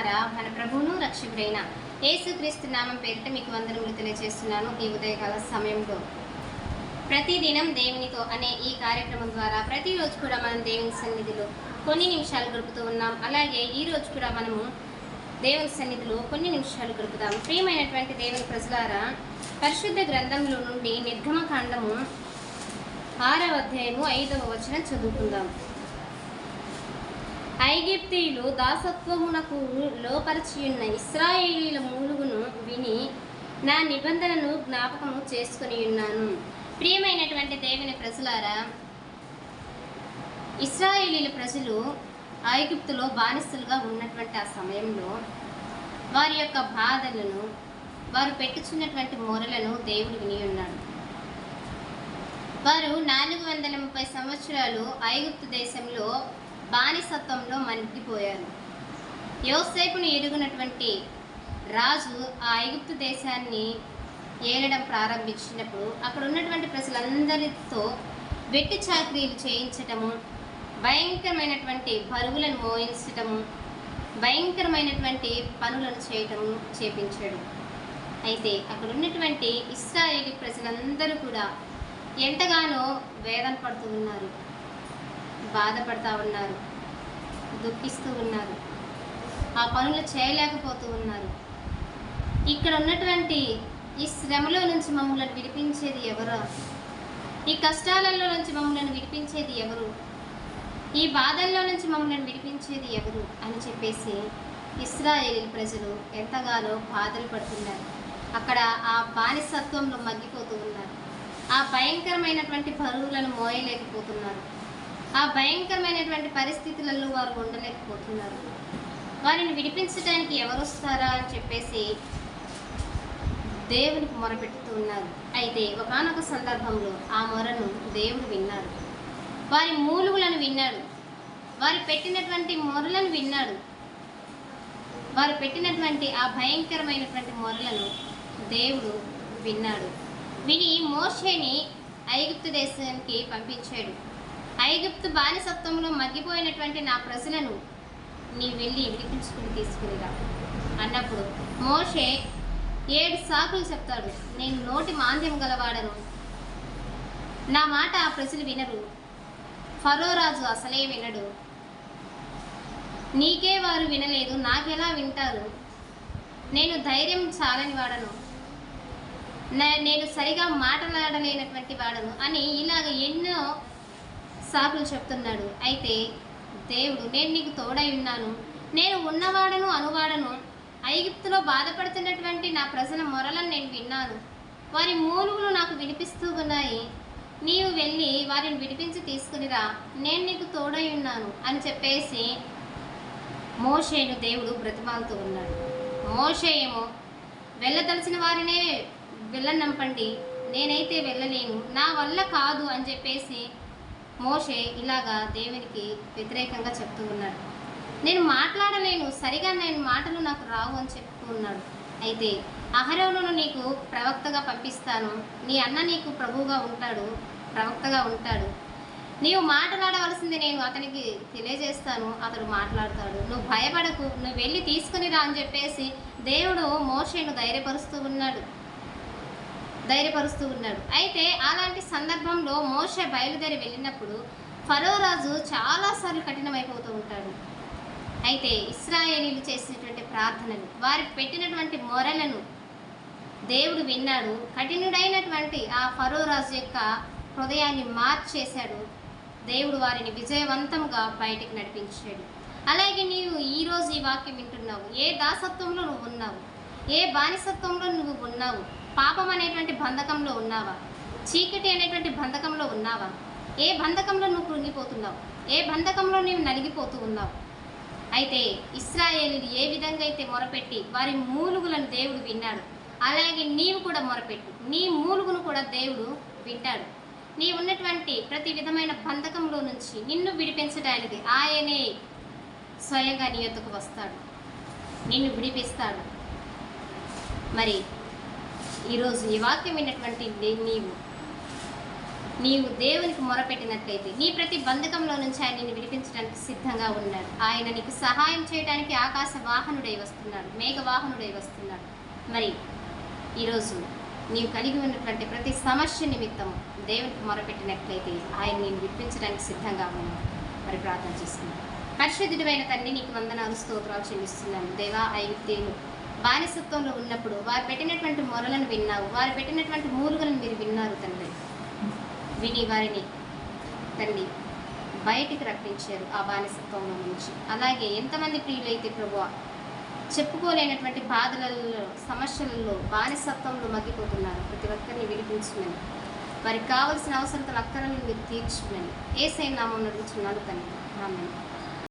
ప్రజలారా మన ప్రభువును రక్షకుడైన యేసుక్రీస్తు నామం పేరిట మీకు వందనములు తెలియజేస్తున్నాను ఈ ఉదయకాల సమయంలో. ప్రతిదినం దేవునితో అనే ఈ కార్యక్రమం ద్వారా ప్రతిరోజు కూడా మనం దేవుని సన్నిధిలో కొన్ని నిమిషాలు గడుపుతూ ఉన్నాం. అలాగే ఈ రోజు కూడా మనము దేవుని సన్నిధిలో కొన్ని నిమిషాలు గడుపుతాం ప్రియమైనటువంటి దేవుని ప్రజలారా పరిశుద్ధ గ్రంథంలో నుండి నిర్గమకాండము ఆరవ అధ్యాయము ఐదవ వచనం చదువుకుందాం. ఐగిప్తీయులు దాసత్వమునకు లోపరచియున్న ఇస్రాయేలీల మూలుగును విని నా నిబంధనను జ్ఞాపకము చేసుకుని ఉన్నాను. ప్రియమైనటువంటి దేవుని ప్రజలారా ఇస్రాయేలీల ప్రజలు ఐగుప్తులో బానిసలుగా ఉన్నటువంటి ఆ సమయంలో వారి యొక్క బాధలను వారు పెట్టుచున్నటువంటి మొరలను దేవుడు విని ఉన్నాడు. వారు నాలుగు వందల ముప్పై సంవత్సరాలు ఐగుప్తు దేశంలో బానిసత్వంలో మనిగిపోయారు యోసేపును ఎరుగునటువంటి రాజు ఆ ఐగుప్తు దేశాన్ని ఏలడం ప్రారంభించినప్పుడు అక్కడ ఉన్నటువంటి ప్రజలందరితో వెట్టి చాకరీలు చేయించటము భయంకరమైనటువంటి బరువులను మోయించటము భయంకరమైనటువంటి పనులను చేయటము చేపించాడు. అయితే అక్కడ ఉన్నటువంటి ఇస్రాయేలీ ప్రజలందరూ కూడా ఎంతగానో వేదన పడుతూ ఉన్నారు. బాధపడతా ఉన్నారు. దుఃఖిస్తూ ఉన్నారు. ఆ పనులు చేయలేకపోతూ ఉన్నారు. ఇక్కడ ఉన్నటువంటి ఈ శ్రమలో నుంచి మమ్మల్ని విడిపించేది ఎవరు? ఈ కష్టాలలో నుంచి మమ్మల్ని విడిపించేది ఎవరు? ఈ బాధల్లో నుంచి మమ్మల్ని విడిపించేది ఎవరు? అని చెప్పేసి ఇస్రాయేల్ ప్రజలు ఎంతగానో బాధలు పడుతున్నారు. అక్కడ ఆ బానిసత్వంలో మగ్గిపోతూ ఉన్నారు. ఆ భయంకరమైనటువంటి బరువులను మోయలేకపోతున్నారు. ఆ భయంకరమైనటువంటి పరిస్థితులలో వారు ఉండలేకపోతున్నారు. వారిని విడిపించడానికి ఎవరు వస్తారా అని చెప్పేసి దేవునికి మొరపెట్టుతూ ఉన్నారు. అయితే ఒకనొక సందర్భంలో ఆ మొరను దేవుడు విన్నాడు. వారి మూలుగులను విన్నాడు. వారు పెట్టినటువంటి మొరలను విన్నాడు. వారు పెట్టినటువంటి ఆ భయంకరమైనటువంటి మొరలను దేవుడు విన్నాడు. విని మోషేని ఐగుప్తు దేశానికి పంపించాడు. ఐగుప్తు బానిసత్వంలో మగ్గిపోయినటువంటి నా ప్రజలను నీ వెళ్ళి విడిపించుకుని తీసుకునిరా. అన్నప్పుడు మోషే ఏడు సాకులు చెప్తాడు. నేను నోటి మాంద్యం గలవాడను. నా మాట ఆ ప్రజలు వినరు. ఫరో రాజు అసలే వినడు. నీకే వారు వినలేదు. నాకెలా వింటారు? నేను ధైర్యం చాలని వాడను. నేను సరిగా మాట్లాడలేనటువంటి వాడను అని ఇలాగ ఎన్నో సాకులు చెప్తున్నాడు. అయితే దేవుడు నేను నీకు తోడై ఉన్నాను. నేను ఉన్నవాడను అనువాడను. ఐగిప్తులో బాధపడుతున్నటువంటి నా ప్రజల మొరలను నేను విన్నాను. వారి మూలుగులు నాకు వినిపిస్తూ ఉన్నాయి. నీవు వెళ్ళి వారిని విడిపించి తీసుకునిరా నేను నీకు తోడై ఉన్నాను అని చెప్పేసి మోషేను దేవుడు బ్రతిమాలుతూ ఉన్నాడు. మోషే ఏమో వెళ్ళదలిచిన వారినే వెళ్ళనంపండి నేనైతే వెళ్ళలేను. నా వల్ల కాదు అని చెప్పేసి మోషే ఇలాగా దేవునికి వ్యతిరేకంగా చెప్తూ ఉన్నాడు. నేను మాట్లాడలేను సరిగా నేను మాటలు నాకు రావు అని చెప్తూ ఉన్నాడు. అయితే అహరోనును నీకు ప్రవక్తగా పంపిస్తాను నీ అన్న నీకు ప్రభువుగా ఉంటాడు ప్రవక్తగా ఉంటాడు. నీవు మాట్లాడవలసింది నేను అతనికి తెలియజేస్తాను అతడు మాట్లాడతాడు. నువ్వు భయపడకు నువ్వు వెళ్ళి తీసుకుని రా అని చెప్పేసి దేవుడు మోషేను ధైర్యపరుస్తూ ఉన్నాడు. ధైర్యపరుస్తూ ఉన్నాడు. అయితే అలాంటి సందర్భంలో మోషే బయలుదేరి వెళ్ళినప్పుడు ఫరో రాజు చాలాసార్లు కఠినమైపోతూ ఉంటాడు. అయితే ఇస్రాయేలీలు చేసినటువంటి ప్రార్థనలు వారి పెట్టినటువంటి మొరలను దేవుడు విన్నాడు. కఠినుడైనటువంటి ఆ ఫరో రాజు యొక్క హృదయాన్ని మార్చేశాడు. దేవుడు వారిని విజయవంతంగా బయటికి నడిపించాడు. అలాగే నీవు ఈరోజు ఈ వాక్యం వింటున్నావు. ఏ దాసత్వంలో నువ్వు ఉన్నావు? ఏ బానిసత్వంలో నువ్వు ఉన్నావు? పాపం అనేటువంటి బంధకంలో ఉన్నావా? చీకటి అనేటువంటి బంధకంలో ఉన్నావా? ఏ బంధకంలో నువ్వు కృంగిపోతున్నావు? ఏ బంధకంలో నువ్వు నలిగిపోతూ ఉన్నావు? అయితే ఇస్రాయేలీలు ఏ విధంగా అయితే మొరపెట్టి వారి మూలుగులను దేవుడు విన్నాడు అలాగే నీవు కూడా మొరపెట్టు. నీ మూలుగును కూడా దేవుడు వింటాడు. నీ ఉన్నటువంటి ప్రతి విధమైన బంధకంలో నుంచి నిన్ను విడిపించడానికి ఆయనే స్వయంగా నీ యొద్దకు వస్తాడు. నిన్ను విడిపిస్తాడు. మరి ఈరోజు ఈ వాక్యం విన్నటువంటి నీవు. నీవు దేవునికి మొరపెట్టినట్లయితే నీ ప్రతి బంధకంలో నుంచి ఆయన నిన్ను విడిపించడానికి సిద్ధంగా ఉన్నాడు. ఆయన నీకు సహాయం చేయడానికి ఆకాశ వాహనుడై వస్తున్నాడు మేఘ వాహనుడై వస్తున్నాడు. మరి ఈరోజు నీవు కలిగి ఉన్నటువంటి ప్రతి సమస్య నిమిత్తం దేవునికి మొరపెట్టినట్లయితే ఆయన నేను విడిపించడానికి సిద్ధంగా ఉన్నాను మరి ప్రార్థన చేస్తున్నాను పరిశుద్ధుడమైన తండ్రి నీకు వందనాలు స్తోత్రాలు చెల్లిస్తున్నాను. దేవా ఐదు బానిసత్వంలో ఉన్నప్పుడు వారు పెట్టినటువంటి మొరలను విన్నావు వారు పెట్టినటువంటి మూలుగలను మీరు విన్నారు తండ్రి. విని వారిని తండ్రి బయటికి రప్పించారు ఆ బానిసత్వంలో నుంచి. అలాగే ఎంతమంది ప్రియులైతే ప్రభు చెప్పుకోలేనటువంటి బాధలలో సమస్యలలో బానిసత్వంలో మగ్గిపోతున్నారు. ప్రతి ఒక్కరిని విడిపించమని వారికి కావలసిన అవసరతలు అక్కరలను మీరు తీర్చుమని. ఏ సైన్ నామం నడుచున్నాను తండ్రి. ఆమె